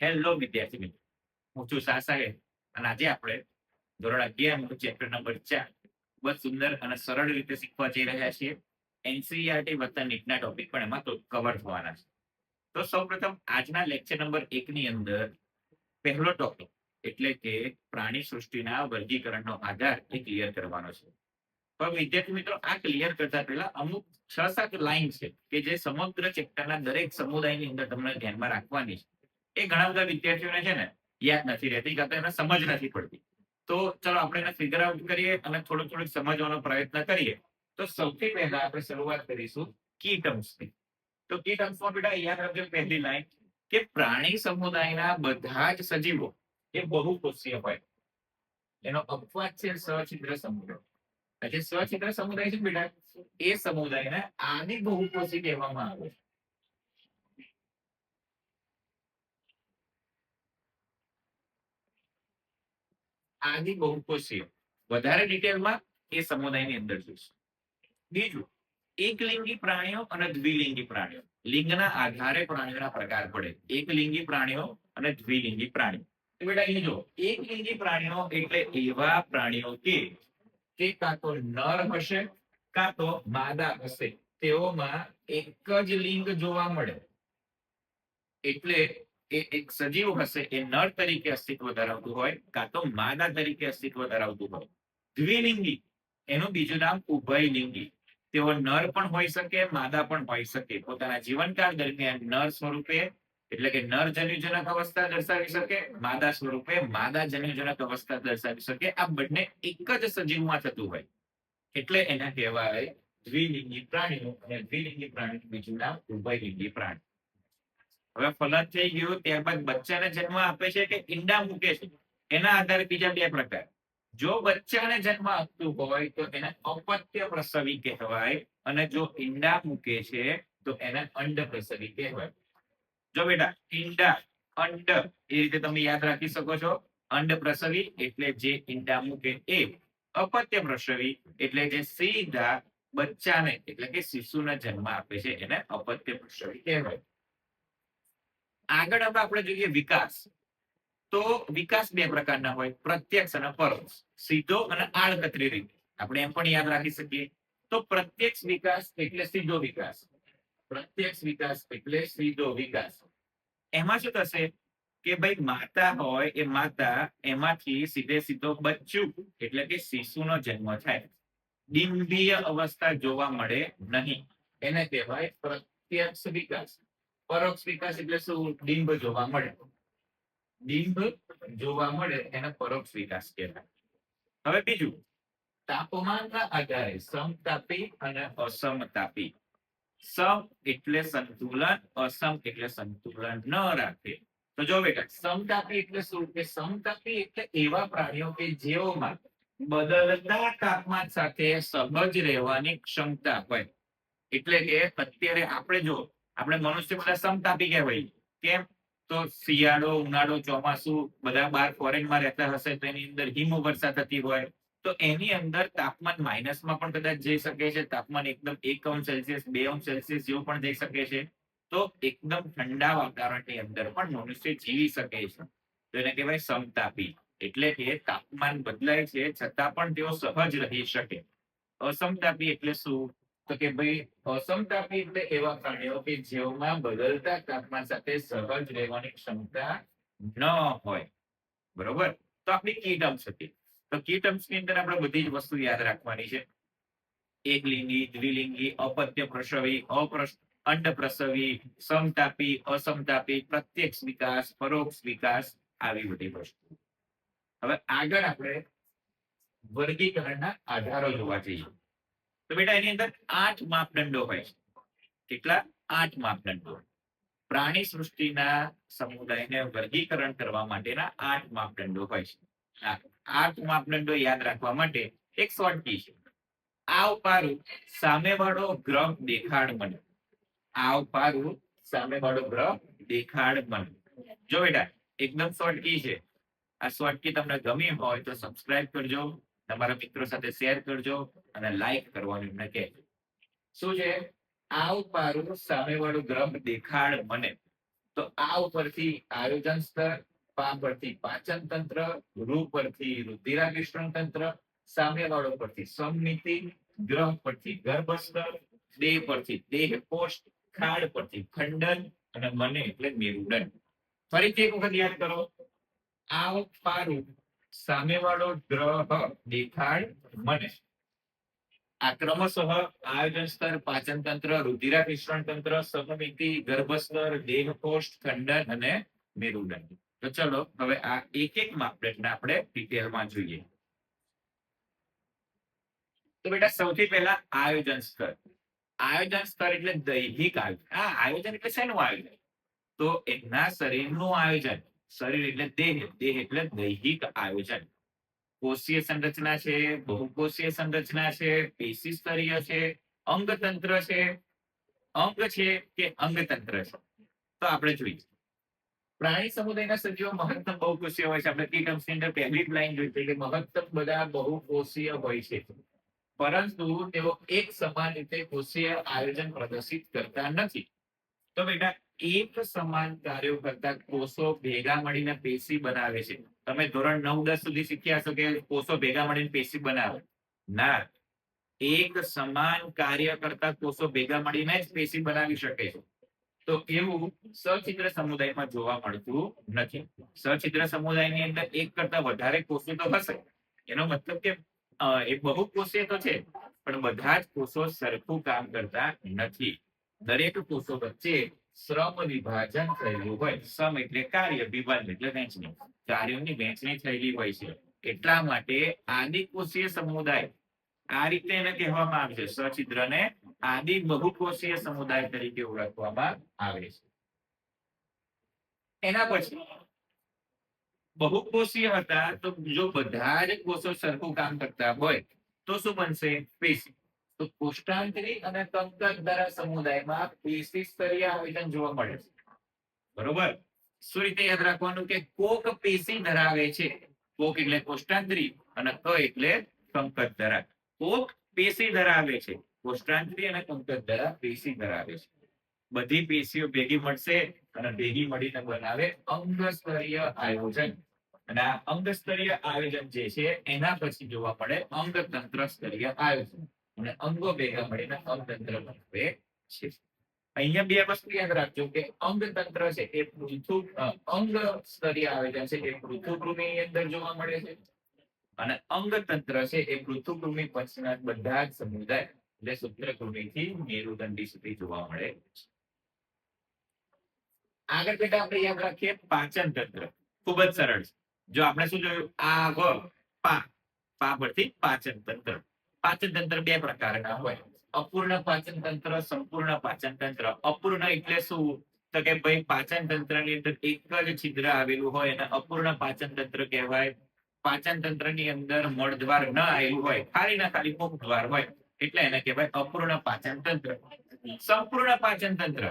Hello વિદ્યાર્થી મિત્રો. હું છું શાહ સાહેબ અને આજે આપણે ધોરણ અગિયાર ચેપ્ટર નંબર ચાર ખૂબ જ સુંદર અને સરળ રીતે શીખવા જઈ રહ્યા છીએ. એનસીઈઆરટી વત્તા નીટના ટોપિક પણ એમાં કવર થવાના છે. તો સૌપ્રથમ આજના લેક્ચર નંબર એક ની અંદર પહેલો ટોપિક એટલે કે પ્રાણી સૃષ્ટિના વર્ગીકરણનો આધાર એ ક્લિયર કરવાનો છે. પણ વિદ્યાર્થી મિત્રો, આ ક્લિયર કરતા પહેલા અમુક છ સાત લાઈન છે કે જે સમગ્ર ચેપ્ટરના દરેક સમુદાયની અંદર તમને ધ્યાનમાં રાખવાની છે. એ ઘણા બધા વિદ્યાર્થીઓને છે ને યાદ નથી રહેતી, કાં તો એને સમજ નથી પડતી. તો ચલો આપણે એને ફિગર આઉટ કરીએ અને થોડું થોડું સમજવાનો પ્રયત્ન કરીએ. તો સૌથી પહેલા આપણે શરૂઆત કરીશું કી ટર્મ્સની તો કી ટર્મ્સમાં બેટા યાદ રાખજો પહેલી લાઈન કે પ્રાણી સમુદાયના બધા જ સજીવો એ બહુકોષીય હોય. એનો અપવાદ છે સછિદ્ર સમુદાય. આજે સ્વચિત્ર સમુદાય છે બેટા, એ સમુદાયને આની બહુકોષી કહેવામાં આવે છે. આદિ બહુકોષીય વધારે ડિટેલમાં એ સમુદાયની અંદર જોઈશું. બીજું, એકલિંગી પ્રાણીઓ અને દ્વિલિંગી પ્રાણીઓ. લિંગના આધારે પ્રાણીઓના પ્રકાર પડે. એકલિંગી પ્રાણીઓ અને દ્વિલિંગી પ્રાણીઓ. બેટા અહીં જો એકલિંગી પ્રાણીઓ એટલે એવા પ્રાણીઓ કે તે કાં તો નર હશે, કાં તો માદા હશે. તેઓમાં એક જ લિંગ જોવા મળે. એટલે એ એક સજીવ હશે, એ નર તરીકે અસ્તિત્વ ધરાવતું હોય, કાં તો માદા તરીકે અસ્તિત્વ ધરાવતું હોય. દ્વિલિંગી, એનું બીજું નામ ઉભયલિંગી. તેઓ નર પણ હોઈ શકે, માદા પણ હોઈ શકે. પોતાના જીવનકાળ દરમિયાન નર સ્વરૂપે, એટલે કે નર જન્યુજનક અવસ્થા દર્શાવી શકે, માદા સ્વરૂપે માદા જન્યુજનક અવસ્થા દર્શાવી શકે. આ બંને એક જ સજીવમાં થતું હોય. એટલે એને કહેવાય દ્વિલિંગી પ્રાણીનું અને દ્વિલિંગી પ્રાણીનું બીજું નામ ઉભયલિંગી પ્રાણી. હવે ફલદ થઈ ગયું, ત્યારબાદ બચ્ચાને જન્મ આપે છે કે ઈંડા મૂકે છે? એના આધારે બીજા બે પ્રકાર. જો બચ્ચાને જન્મ આપતું હોય, તો એને અપત્ય પ્રસવી કહેવાય અને જો ઈંડા મૂકે છે, તો એને અંડ પ્રસવી કહેવાય. જો બેટા, ઈંડા, અંડ, એ રીતે તમે યાદ રાખી શકો છો. અંડ પ્રસવી એટલે જે ઈંડા મૂકે એ. અપત્ય પ્રસવી એટલે જે સીધા બચ્ચાને, એટલે કે શિશુને જન્મ આપે છે, એને અપત્ય પ્રસવી કહેવાય. આગળ હવે આપણે જોઈએ વિકાસ. તો વિકાસ બે પ્રકારના હોય, પ્રત્યક્ષ અને પરોક્ષ. સીધો અને આડકતરી રીતે. આપણે એમ પણ યાદ રાખી શકીએ. તો પ્રત્યક્ષ વિકાસ એટલે સીધો વિકાસ. પ્રત્યક્ષ વિકાસ એટલે સીધો વિકાસ. એમાં શું થશે? કે ભાઈ માતા હોય એ માતા એમાંથી સીધે સીધો બચ્ચું, એટલે કે શિશુનો જન્મ થાય. ડિંભીય અવસ્થા જોવા મળે નહીં. એને કહેવાય પ્રત્યક્ષ વિકાસ. પરોક્ષ વિકાસ એટલે શું? ડિંભ જોવા મળે. ડિંભ જોવા મળે એને પરોક્ષ વિકાસ કહેવાય. હવે બીજું, તાપમાનના આધારે સમતાપી અને અસમતાપી સમ એટલે સંતુલન, અસમ એટલે સંતુલન ન રાખે. તો જો બેટા સમતાપી એટલે શું? કે સમતાપી એટલે એવા પ્રાણીઓ કે જેઓમાં બદલતા તાપમાન સાથે સહજ રહેવાની ક્ષમતા હોય. એટલે કે અત્યારે આપણે જો આપણે મનુષ્ય બધા સમતાપી કહેવાય કેમ? તો શિયાળો, ઉનાળો, ચોમાસું બધા બહાર ફોરેનમાં રહેતા હશે તો એની અંદર હિમ વર્ષા થતી હોય. તો એની અંદર તાપમાન માઇનસમાં પણ કદાચ જઈ શકે છે. તાપમાન એકદમ એક અંશ સેલ્સિયસ બે અંશ સેલ્સિયસ જેવું પણ જઈ શકે છે. તો એકદમ ઠંડા વાતાવરણની અંદર પણ મનુષ્ય જીવી શકે છે. તો એને કહેવાય સમતાપી એટલે કે તાપમાન બદલાય છે છતાં પણ તેઓ સહજ રહી શકે. અસમતાપી એટલે શું? તો કે ભાઈ અસમતાપી એટલે એવા પ્રાણીઓ કે જેઓમાં બદલતા તાપમાન સાથે સહજ રહેવાની ક્ષમતા ન હોય. બરોબર? તો આપણી કી ટર્મ્સ હતી. તો કી ટર્મ્સની અંદર આપણે બધી જ વસ્તુ યાદ રાખવાની છે. એકલિંગી, દ્વિલિંગી અપત્ય પ્રસવી અપ્રસ અંડ પ્રસવી સમતાપી, અસમતાપી, પ્રત્યક્ષ વિકાસ, પરોક્ષ વિકાસ આવી બધી વસ્તુ. હવે આગળ આપણે વર્ગીકરણના આધારો જોવા જઈએ. તો બેટા એની અંદર આઠ માપદંડો હોય કેટલા? આઠ માપદંડો. પ્રાણી સૃષ્ટિના સમુદાયને વર્ગીકરણ કરવા માટેના આઠ માપદંડો હોય છે. આઠ માપદંડો યાદ રાખવા માટે એક શોર્ટ કી છે. આ ઉપારું સામેવાળો ગ્રહ દેખાડ મને. આ ઉપારું સામેવાળો ગ્રહ દેખાડ મને. જો બેટા, એકદમ શોર્ટ કી છે. આ શોર્ટ કી તમને ગમી હોય તો સબસ્ક્રાઇબ કરજો. તમારા મિત્રો સાથે શેર કરજો. અને લાઈક કરવાનું એમને કહેજો શું છે? આવ પારું સામેવાળું ગ્રહ દેખાડ મને. તો આ ઉપરથી આયોજન સ્તર પા પરથી પાચન તંત્ર, રૂ પરથી રુધિરાભિષ્ણ તંત્ર, સામેવાળો પરથી સમમિતિ, ગ્રહ પરથી ગર્ભ સ્તર, દેહ પરથી દેહ કોષ ખાડ પરથી ખંડન અને મને એટલે મેરુદંડ ફરીથી એક વખત યાદ કરો. આવ પારું સામેવાળો ગ્રહ દેખાડ મને. આ આયોજન સ્તર, પાચન તંત્ર રુધિરાભિસરણ તંત્ર, સહમિતિ, ગર્ભસ્તર, દેહકોષ્ઠ, ખંડન અને મેરુદંડ. તો ચલો, હવે આ એક એક માપદંડને આપણે ડિટેલમાં જોઈએ. તો બેટા, સૌથી પહેલા આયોજન સ્તર. આયોજન સ્તર એટલે દૈહિક આયોજન. આ આયોજન એટલે શેનું આયોજન? તો એના શરીરનું આયોજન. શરીર એટલે દેહ. દેહ એટલે દૈહિક આયોજન. કોષીય સંરચના છે, બહુકોષીય સંરચના છે, પેશી સ્તરીય છે, અંગતંત્ર છે. અંગ છે કે અંગતંત્ર છે? તો આપણે જોઈએ. પ્રાણી સમુદાયના સજીવો મહત્તમ બહુકોષીય હોય છે. આપણે કીટમ્સની અંદર પહેલી જ લાઈન જોઈ કે મહત્તમ બધા બહુકોષીય હોય છે. પરંતુ તેઓ એક સમાન રીતે કોષીય આયોજન પ્રદર્શિત કરતા નથી. તો બેટા, એક સમાન કાર્યો કરતા કોષો ભેગા મળીને પેશી બનાવે છે. તમે ધોરણ નવ, દસ સુધી શીખ્યા છો કે કોષો ભેગા મળીને પેશી બનાવે? ના. એક સમાન કાર્ય કરતા કોષો ભેગા મળીને જ પેશી બનાવી શકે છે. તો એવું સચિત્ર સમુદાયમાં જોવા મળતું નથી. સચિત્ર સમુદાયની અંદર એક કરતા વધારે કોષો તો હશે. એનો મતલબ કે એ બહુ કોષીય તો છે, પણ બધા જ કોષો સરખું કામ કરતા નથી. દરેક કોષો વચ્ચે શ્રમ વિભાજન થયેલું હોય. શ્રમ એટલે કાર્ય વિભાજન એટલે વહેંચણી. કાર્યોની વહેંચણી થયેલી હોય છે. એટલા માટે આદિકોષીય સમુદાય આ રીતે એને કહેવામાં આવે છે. સચિત્રને આદિ બહુકોષીય સમુદાય તરીકે ઓળખવામાં આવે છે. એના પછી બહુકોષીય હતા તો જો બધા જ કોષો સરખું કામ કરતા હોય તો શું બનશે? પેશી. તો કોષ્ટાંતરી અને કંકક સમુદાયમાં પેશી સ્તરીય આવેદન જોવા મળે છે. બરોબર. શું રીતે યાદ રાખવાનું કે કોક પેશી ધરાવે છે? કોક એટલે કોષ્ટાંતરી અને ક એટલે કંકક ધરા કોક પેશી ધરાવે છે. કોષ્ટાંતરી અને કંકક ધરા પેશી ધરાવે છે. બધી પેશીઓ ભેગી મળશે અને ભેગી મળીને બનાવે અંગ સ્તરીય આયોજન. અને આ અંગ સ્તરીય આયોજન જે છે એના પછી જોવા મળે અંગતંત્ર સ્તરીય આયોજન. અને અંગો ભેગા મળીને અંગતંત્ર બનાવે છે અહીંયા બે વસ્તુ યાદ રાખજો કે અંગતંત્ર છે એ પૃથુ અ, અંગ સ્તરીય આયોજન છે એ પૃથુભૂમિની અંદર જોવા મળે છે અને અંગતંત્ર છે એ પૃથુભૂમિ પછીના બધા જ સમુદાય એટલે સૂત્રભૂમિથી મેરુદંડી સુધી જોવા મળે છે આગળ બેટા આપણે યાદ રાખીએ પાચન તંત્ર ખૂબ જ સરળ છે જો આપણે શું જોયું આ વ પા પા પરથી પાચન તંત્ર પાચન તંત્ર બે પ્રકારના હોય. અપૂર્ણ પાચન તંત્ર, સંપૂર્ણ પાચન તંત્ર. અપૂર્ણ એટલે શું? તો કે ભાઈ પાચન તંત્રની અંદર એક જ છિદ્ર આવેલું હોય અને અપૂર્ણ પાચન તંત્ર કહેવાય. પાચન તંત્રની અંદર મળદ્વાર ન આવેલું હોય, ખાલી ના ખાલી મુખ દ્વાર હોય, એટલે એને કહેવાય અપૂર્ણ પાચન તંત્ર. સંપૂર્ણ પાચન તંત્ર.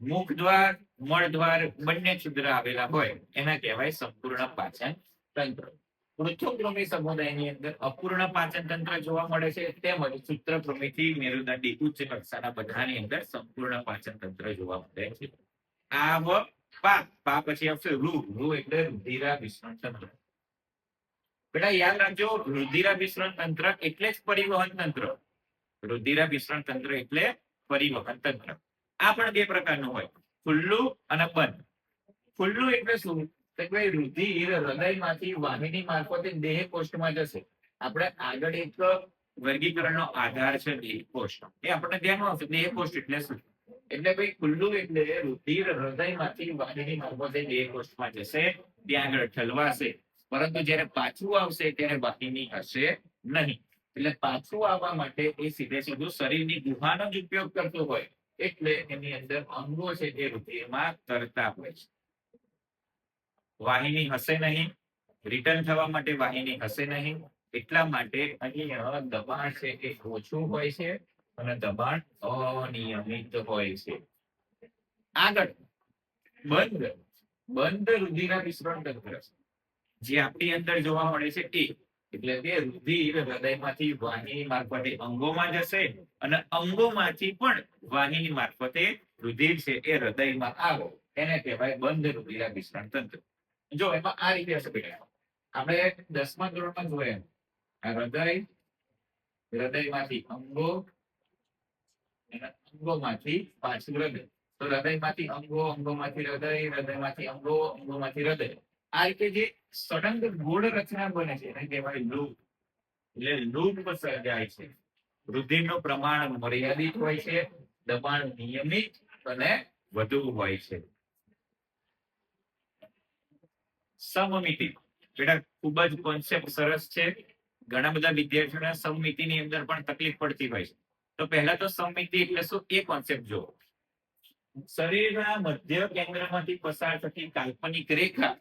મુખ દ્વાર મળ દ્વાર બંને છિદ્ર આવેલા હોય, એના કહેવાય સંપૂર્ણ પાચન તંત્ર. તંત્ર જોવા બેટા, યાદ રાખજો રુધિરા મિશ્રણ તંત્ર એટલે જ પરિવહન તંત્ર. રુધિરા મિશ્રણ તંત્ર એટલે પરિવહન તંત્ર. આ પણ બે પ્રકારનું હોય. ખુલ્લું અને બંધ. ખુલ્લું એટલે શું? તો રુધિર હૃદયમાંથી, વાહિની મારફતે દેહ કોષ્ટમાં જશે. આપણે આગળ એક વર્ગીકરણનો આધાર છે દેહ કોષ્ટ. એ આપણને ધ્યાનમાં આવશે, દેહ કોષ્ટ એટલે શું? એટલે ભાઈ ખુલ્લું એટલે રુધિર હૃદયમાંથી, વાહિની મારફતે દેહ કોષ્ટમાં જશે ત્યાં આગળ ઠલવાશે. પરંતુ જ્યારે પાછું આવશે, ત્યારે વાહિની હશે નહીં. એટલે પાછું આવવા માટે એ સીધે સીધું શરીરની ગુહાનો જ ઉપયોગ કરતો હોય. એટલે એની અંદર અંગો છે, જે રુધિરમાં તરતા હોય છે. વાહિની હશે નહીં. રિટર્ન થવા માટે વાહિની હશે નહીં. એટલા માટે અહીંયા દબાણ છે એ ઓછું હોય છે અને દબાણ અનિયમિત હોય છે. આગળ. બંધ. બંધ રુધિરાભિસરણ તંત્ર. જે આપણી અંદર જોવા મળે છે એ. એટલે કે રુધિર હૃદયમાંથી વાહિની મારફતે અંગોમાં જશે અને અંગોમાંથી પણ વાહિની મારફતે રુધિર છે એ હૃદયમાં આવો. એને કહેવાય બંધ રુધિરાભિસરણ તંત્ર. જો એમાં આ રીતે હશે બેટા. આપણે દસમા ધોરણમાં જોયા આ હૃદય, હૃદયમાંથી અંગો અંગોમાંથી પાછું હૃદય. તો હૃદયમાંથી અંગો, અંગોમાંથી હૃદય, હૃદયમાંથી અંગો, અંગોમાંથી હૃદય. આ રીતે જે સડંગ ગોળ રચના બને છે, એને કહેવાય લૂપ. એટલે લૂપ સર્જાય છે. વૃદ્ધિનું પ્રમાણ મર્યાદિત હોય છે, દબાણ નિયમિત અને વધુ હોય છે. સમમિતિ. બેટા, ખૂબ જ કોન્સેપ્ટ સરસ છે. ઘણા બધા વિદ્યાર્થીઓને સમમિતિની અંદર પણ તકલીફ પડતી હોય છે. તો પહેલા તો સમમિતિ એટલે શું? એ કોન્સેપ્ટ જુઓ. શરીરના મધ્ય કેન્દ્રમાંથી પસાર થતી કાલ્પનિક રેખા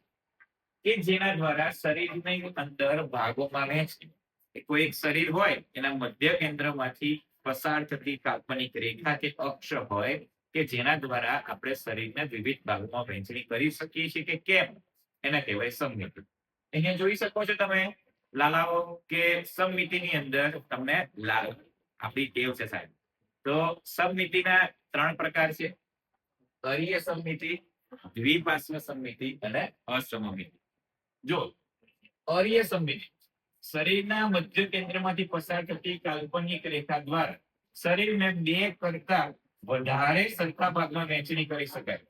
કે જેના દ્વારા શરીરની અંદર ભાગોમાં વહેંચે કોઈ એક શરીર હોય, એના મધ્ય કેન્દ્રમાંથી પસાર થતી કાલ્પનિક રેખા કે અક્ષ હોય કે જેના દ્વારા આપણે શરીરને વિવિધ ભાગોમાં વહેંચણી કરી શકીએ છીએ કે કેમ? એને કહેવાય સમમિતિ અહીંયા જોઈ શકો છો તમે, લાલાઓ, કે સમમિતિની અંદર તમને લાલ આપણી ટેવ છે સાહેબ. તો સમમિતિના ત્રણ પ્રકાર છે. અરીય સમમિતિ દ્વિપાર્શ્વ સમમિતિ અને અસમમિતિ જો, અરીય સમમિતિ શરીરના મધ્ય કેન્દ્રમાંથી પસાર થતી કાલ્પનિક રેખા દ્વારા શરીરને બે કરતા વધારે સરખા ભાગમાં વહેંચણી કરી શકાય.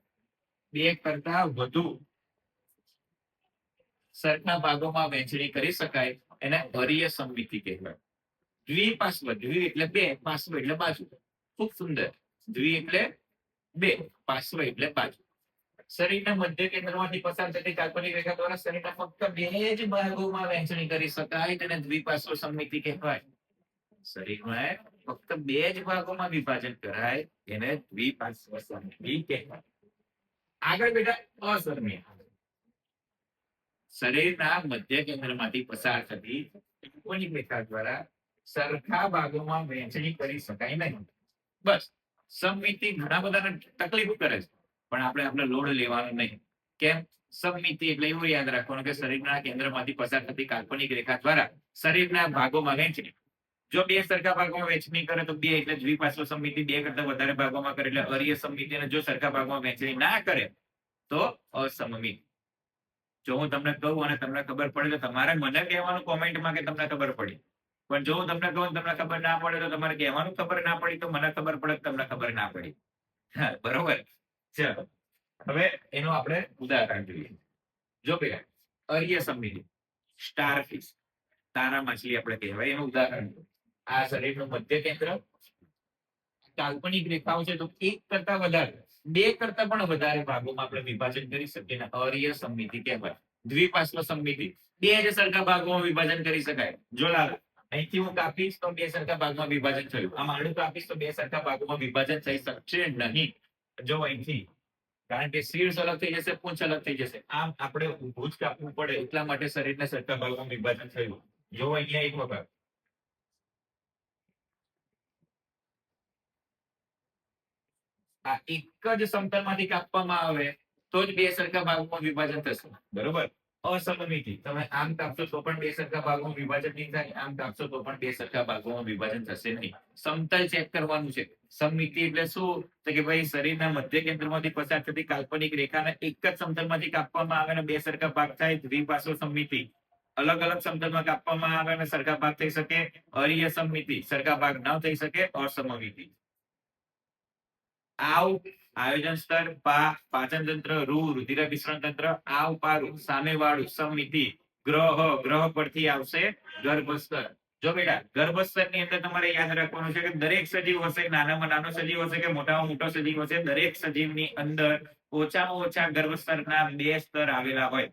બે કરતા વધુ સરખા ભાગોમાં વહેંચણી કરી શકાય, એને અરીય સમમિતિ કહેવાય. દ્વિપાર્શ્વ દ્વિ એટલે બે પાશ્વ એટલે બાજુ. ખૂબ સુંદર. દ્વિ એટલે બે પાશ્વ એટલે બાજુ. શરીરના મધ્ય કેન્દ્રમાંથી પસાર થતી કાલ્પનિક રેખા દ્વારા શરીરના ફક્ત બે જ ભાગોમાં વહેંચણી કરી શકાય તેને દ્વિપાશ્વ સમિતિ કહેવાય. શરીરમાં ફક્ત બે જ ભાગોમાં વિભાજન કરાય, એને દ્વિપાશ્વ સમિતિ કહેવાય. આગળ બેટા અસરમીય. શરીરના મધ્ય કેન્દ્રમાંથી પસાર થતી કાલ્પનિક રેખા દ્વારા સરખા ભાગોમાં વહેંચણી કરી શકાય નહીં. બસ સમમિતિ ઘણા બધાને તકલીફ કરે છે, પણ આપણે આપણે લોડ લેવાનો નહીં. કેમ? સમમિતિ એટલે એવું યાદ રાખવાનું કે શરીરના કેન્દ્રમાંથી પસાર થતી કાલ્પનિક રેખા દ્વારા શરીરના ભાગોમાં વહેંચણી. જો બે સરખા ભાગોમાં વહેંચણી કરે તો બે એટલે દ્વિપાર્શ્વ સમિતિ, બે કરતા વધારે ભાગોમાં કરે એટલે અરીય સમિતિ અને જો સરખા ભાગમાં વહેંચણી ના કરે તો અસમમિત જો હું તમને કહું અને તમને ખબર પડે તો તમારે મને કહેવાનું કોમેન્ટમાં કે તમને ખબર પડી. પણ જો હું તમને કહું તમને ખબર ના પડે તો તમારે કહેવાનું ખબર ના પડી તો મને ખબર પડે તમને ખબર ના પડી. બરોબર. ચાલો. હવે એનું આપણે ઉદાહરણ જોઈએ. જો ભેગા અર્ય સમિતિ સ્ટારફિશ, તારા માછલી આપણે કહેવાય, એનું ઉદાહરણ. આ શરીરનું મધ્ય કેન્દ્ર, કાલ્પનિક રેખાઓ છે તો એક કરતા વધારે. બે કરતા પણ વધારે ભાગોમાં આપણે વિભાજન કરી શકીએ ને અર્ય સમમિતિ કહેવાય. દ્વિપાર્શ્વ સમિતિ. બે જ સરખા ભાગોમાં વિભાજન કરી શકાય. જો લાગે. અહીંથી હું કાપીશ તો બે સરખા ભાગમાં વિભાજન થયું. આમ આડું કાપીશ તો બે સરખા ભાગોમાં વિભાજન થઈ શકશે નહીં. જો અહીંથી. કારણ કે શીર્ષ અલગ થઈ જશે, પૂંછ અલગ થઈ જશે. આમ આપણે ઊભું કાપવું પડે. એટલા માટે શરીરને સરખા ભાગમાં વિભાજન થયું. જો અહીંયા એક વખત. આ એક જ સમતલમાંથી કાપવામાં આવે તો જ બે સરખા ભાગમાં વિભાજન થશે. બરોબર? અસમમિતિ. તમે આમ કાપશો તો પણ બે સરખા ભાગોમાં વિભાજન નહીં થાય. આમ કાપશો તો પણ બે સરખા ભાગોમાં વિભાજન થશે નહીં. સમતલ ચેક કરવાનું છે. સમમિતિ એટલે શું? તો કે ભાઈ શરીરના મધ્ય કેન્દ્રમાંથી પસાર થતી કાલ્પનિક રેખાને એક જ સમતલમાંથી કાપવામાં આવે અને બે સરખા ભાગ થાય દ્વિપાર્શ્વ સમમિતિ. અલગ અલગ સમતલમાં કાપવામાં આવે અને સરખા ભાગ થઈ શકે અરીય સમમિતિ. સરખા ભાગ ન થઈ શકે અસમમિતિ. આવ આયોજન સ્તર પા પાચન તંત્ર, રૂ રુધિરાભિસરણ તંત્ર, આવ પારું સામેવાળું સમિતિ, ગ્રહ ગ્રહ પરથી આવશે ગર્ભસ્તર. જો બેટા ગર્ભસ્તરની અંદર તમારે યાદ રાખવાનું છે કે દરેક સજીવ હશે, નાનામાં નાનો સજીવ હશે કે મોટામાં મોટો સજીવ હશે, દરેક સજીવની અંદર ઓછામાં ઓછા ગર્ભસ્તરના બે સ્તર આવેલા હોય.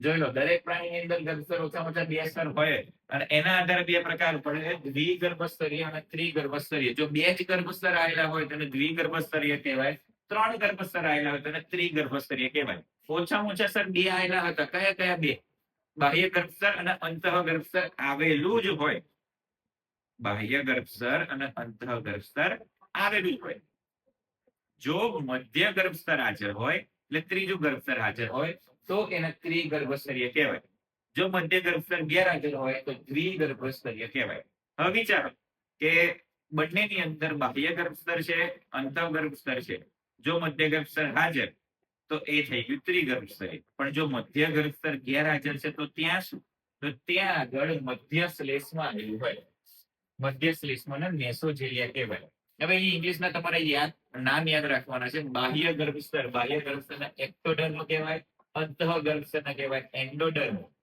જોઈ લો, દરેક પ્રાણીની અંદર ગર્ભસ્તર ઓછામાં ઓછા બે સ્તર હોય. અને એના આધારે બે પ્રકાર પડે દ્વિગર્ભસ્તરીય અને ત્રિગર્ભસ્તરીય જો બે જ ગર્ભસ્તર આવેલા હોય તેને દ્વિગર્ભસ્તરીય કહેવાય, ત્રણ ગર્ભસ્તર આવેલા હોય તેને ત્રિગર્ભસ્તરીય કહેવાય. ઓછામાં ઓછા સર, બે આવેલા હતા. કયા કયા બે? બાહ્ય ગર્ભસ્તર અને અંતઃ ગર્ભસ્તર આવેલું જ હોય. બાહ્ય ગર્ભસ્તર અને અંતઃ ગર્ભસ્તર આવેલું જ હોય. જો મધ્ય ગર્ભસ્તર હાજર હોય, એટલે ત્રીજું ગર્ભસ્તર હાજર હોય, તો એને ત્રિગર્ભસ્તરીય કહેવાય. જો મધ્ય ગર્ભસ્તર ગેરહાજર હોય તો દ્વિગર્ભસ્તરીય કહેવાય. હવે વિચારો કે બંનેની અંદર બાહ્ય ગર્ભસ્તર છે, અંતઃ ગર્ભસ્તર છે. જો મધ્ય ગર્ભસ્તર હાજર, તો એ થઈ ગયું ત્રિગર્ભસ્તરીય પણ જો મધ્ય ગર્ભસ્તર ગેરહાજર છે, તો ત્યાં શું? તો ત્યાં આગળ મધ્ય શ્લેષમાં આવેલું હોય. મધ્ય શ્લેષમાં મેસોજેલિયા કહેવાય. હવે અહીં ઇંગ્લિશના તમારે યાદ, નામ યાદ રાખવાના છે. બાહ્ય ગર્ભસ્તર, બાહ્ય ગર્ભસ્તરના એક્ટોડર્મ કહેવાય, અંતઃ ગર્ભસ્તરના કહેવાય, એન્ડોડર્મ.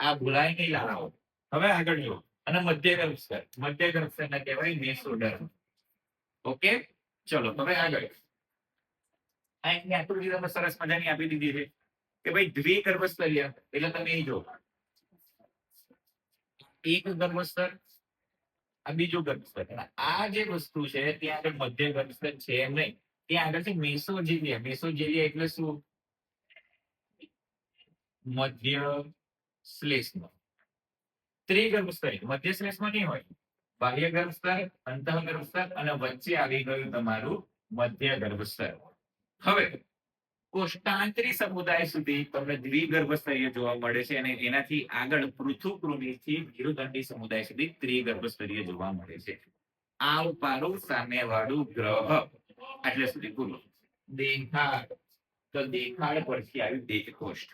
આ ભૂલાય નહીં લાવો હવે આગળ જુઓ અને મધ્ય ગર્ભ સ્તર મધ્ય ગર્ભ સ્તરને કહેવાય મેસોડર્મ ઓકે ચલો હવે આગળ આ એની આકૃતિ તમે સરસ મજાની આપી દીધી છે કે ભાઈ દ્વિગર્ભસ્તરીય એટલે તમે એ જો એક ગર્ભસ્તર આ બીજું ગર્ભસ્તર અને આ જે વસ્તુ છે ત્યાં આગળ મધ્ય ગર્ભસ્તર છે એમ નહીં ત્યાં આગળ છે મેસોજેલિયા મેસોજેલિયા એટલે શું મધ્ય શ્લેષમાં ત્રિગર્ભસ્તરી મધ્ય શ્લેષમાં નહીં હોય બાહ્ય ગર્ભસ્તર અંતઃ ગર્ભસ્તર અને વચ્ચે આવી ગયું તમારું મધ્ય ગર્ભસ્તર હવે કોષ્ટાંતરી સમુદાય સુધી તમને દ્વિગર્ભસ્તરીય જોવા મળે છે અને એનાથી આગળ પૃથુકૃમિથી ધીરુદંડી સમુદાય સુધી ત્રિગર્ભસ્તરીય જોવા મળે છે. આવ પારું સામેવાળું ગ્રહ. એટલે સુધી બોલો. દેખાડ તો દેખાડ પરથી આવ્યું દેહ કોષ્ઠ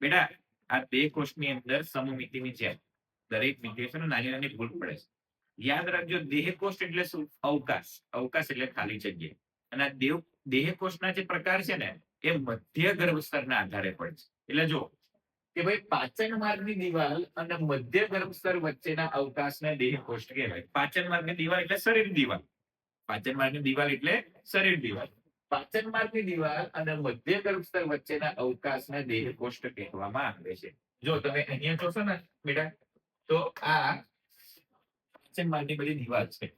બેટા આ બે કોષની અંદર સમમિતિની જેમ દરેક મિતિ નાની નાની ભૂલ પડે છે. યાદ રાખજો, દેહ કોષ્ઠ એટલે શું? અવકાશ. અવકાશ એટલે ખાલી જગ્યા. અને આ દેવ, દેહ કોષના જે પ્રકાર છે ને, એ મધ્ય ગર્ભ સ્તરના આધારે પડે છે. એટલે જો કે ભાઈ પાચન માર્ગની દિવાલ અને મધ્ય ગર્ભ સ્તર વચ્ચેના અવકાશને દેહ કોષ્ઠ કહેવાય. પાચન માર્ગની દિવાલ એટલે શરીર દિવાલ. પાચન માર્ગની દિવાલ એટલે શરીર દિવાલ. પાચન માર્ગની દિવાલ અને મધ્ય ગર્ભ સ્તર વચ્ચેના અવકાશને દેહ કોષ્ઠ કહેવામાં આવે છે. જો તમે અહીંયા જોશો ને, બેટા, તો આ પાચન માર્ગની બધી દિવાલ છે.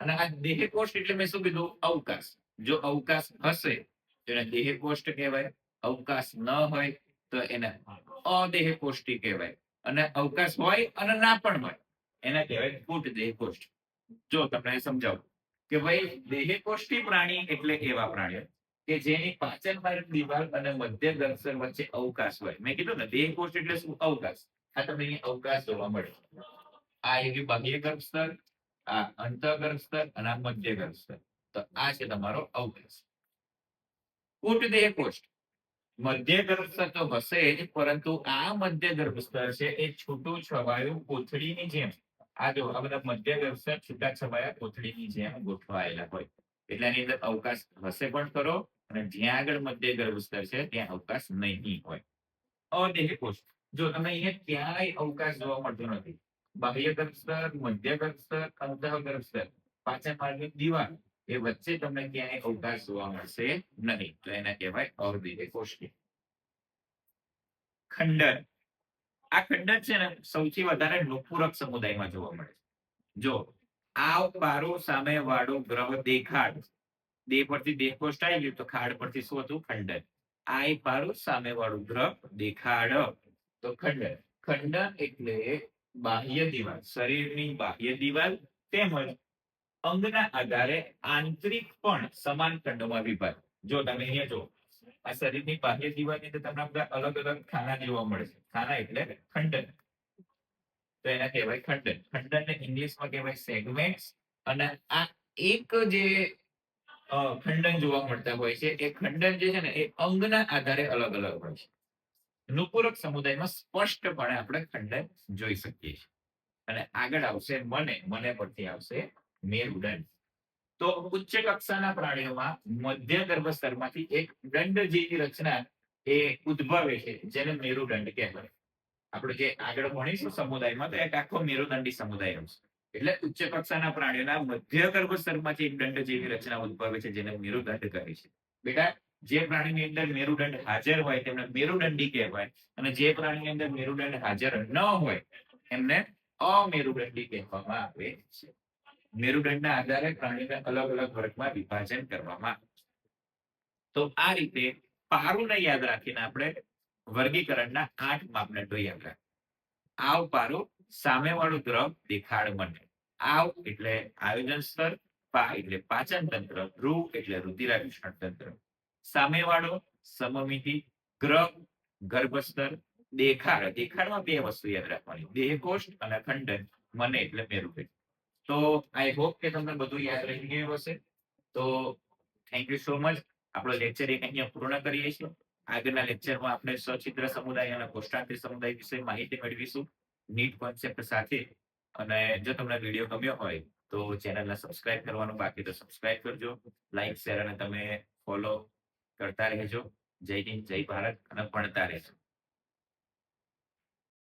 અને આ દેહ કોષ્ઠ એટલે મેં શું કીધું? અવકાશ. જો અવકાશ હશે, તો એને દેહ કોષ્ઠ કહેવાય. અવકાશ ન હોય, તો એને અદેહ કોષ્ઠી કહેવાય. અને અવકાશ હોય અને ના પણ હોય, એને કહેવાય કૂટ દેહ કોષ્ઠ જો તમને સમજાવું. કે ભાઈ દેહકોષ્ઠી પ્રાણી એટલે એવા પ્રાણીઓ કે જેની પાચન માર્ગ દિવાલ અને મધ્ય ગર્ભસ્તર વચ્ચે અવકાશ હોય. મેં કીધું ને દેહ કોષ્ઠ એટલે શું? અવકાશ. આ તમને અહીં અવકાશ જોવા મળે આ એવી બાહ્ય ગર્ભસ્તર આ અંતઃગર્ભ સ્તર અને આ મધ્ય ગર્ભ સ્તર તો આ છે તમારો અવકાશ. કૂટ દેહ કોષ્ઠ મધ્ય ગર્ભ સ્તર તો હશે જ, પરંતુ આ મધ્ય ગર્ભ સ્તર છે એ છૂટું છવાયું કોથળીની જેમ. આ જો આ બધા મધ્ય છૂટા છવાયા કોથળીની જેમ ગોઠવાયેલા હોય. એટલે એની અંદર અવકાશ હશે પણ ખરો અને જ્યાં આગળ મધ્ય ગર્ભસ્તર છે ત્યાં અવકાશ નહીં હોય. અદેહી કોષ જો તમે અહીંયા ક્યાંય અવકાશ જોવા મળતો નથી. બાહ્ય ગર્ભસ્તર મધ્ય ગર્ભસ્તર અંતઃ ગર્ભસ્તર પાછા માર્ગની દિવાલ, એ વચ્ચે તમને ક્યાંય અવકાશ જોવા મળશે નહીં. તો એને કહેવાય અવધિ કોષ્ઠી ખંડન. આ ખંડન છે ને સૌથી વધારે નુપુરક સમુદાયમાં જોવા મળે છે. જો આવ પારો સામે વાળો ગ્રહ દેખાડ દેહ પરથી દેહ આવી ગયું તો ખાડ પરથી શું હતું? ખંડન. આય પારો સામે વાળું ગ્રહ દેખાડ. તો ખંડન. ખંડન એટલે બાહ્ય દિવાલ. શરીરની બાહ્ય દિવાલ તેમજ અંગના આધારે આંતરિક પણ સમાન ખંડોમાં વિભાગ જો તમે અહીંયા જો આ શરીરની બાહ્ય દિવાલની અંદર તમને બધા અલગ અલગ ખાના જોવા મળે છે. ખાના એટલે ખંડન. તો એના કહેવાય ખંડન. ખંડનને ઇંગ્લિશમાં કહેવાય સેગમેન્ટ્સ. અને આ એક જે ખંડન જોવા મળતા હોય છે, એ ખંડન જે છે ને, એ અંગના આધારે અલગ અલગ હોય છે. નુપુરક સમુદાયમાં સ્પષ્ટપણે આપણે ખંડન જોઈ શકીએ છીએ. અને આગળ આવશે મને. મને પરથી આવશે મેરુદંડ. તો ઉચ્ચ કક્ષાના પ્રાણીઓમાં મધ્ય ગર્ભસ્તરમાંથી એક દંડ જેવી રચના એ ઉદ્ભવે છે, જેને મેરુદંડ કહેવાય. આપણે જે આગળ ભણીશું સમુદાયમાં તો એક આખો મેરુદંડી સમુદાય આવશે એટલે ઉચ્ચ કક્ષાના પ્રાણીઓના મધ્ય ગર્ભસ્તરમાંથી એક દંડ જેવી રચના ઉદ્ભવે છે, જેને મેરુદંડ કહે છે. બેટા, જે પ્રાણીની અંદર મેરુદંડ હાજર હોય તેમને મેરુદંડી કહેવાય અને જે પ્રાણીની અંદર મેરુદંડ હાજર ન હોય, એમને અમેરુદંડી કહેવામાં આવે છે. મેરુદંડના આધારે પ્રાણીને અલગ અલગ વર્ગમાં વિભાજન કરવામાં. તો આ રીતે પારુને યાદ રાખીને આપણે વર્ગીકરણના આઠ માપદંડો યાદ રાખ આવ પારો, સામેવાળું દ્રવ, દેખાડ મને આવ એટલે આયોજન સ્તર, પા એટલે પાચન તંત્ર રૂ એટલે રુધિરાભિષણ તંત્ર. સામેવાળો, સમમિતિ, ગ્રહ ગર્ભસ્તર દેખાડ. દેખાડમાં બે વસ્તુ યાદ રાખવાની. દેહકોષ્ઠ અને ખંડન, મને એટલે મેરુદંડ. તો આઈ હોપ કે તમને બધું યાદ રહી ગયું હશે. તો થેન્ક યુ સો મચ આપણો લેક્ચર એક અહીંયા પૂર્ણ કરીએ છીએ. આગળના લેક્ચરમાં આપણે સચિત્ર સમુદાય અને કોષ્ટાંતર સમુદાય વિશે માહિતી મેળવીશું. નીટ કોન્સેપ્ટ સાથે. અને જો તમને વીડિયો ગમ્યો હોય, તો ચેનલને સબસ્ક્રાઇબ કરવાનું, બાકી તો સબસ્ક્રાઇબ કરજો. લાઈક શેર અને તમે ફોલો કરતા રહેજો. જય હિન્દ, જય ભારત અને ભણતા રહેજો.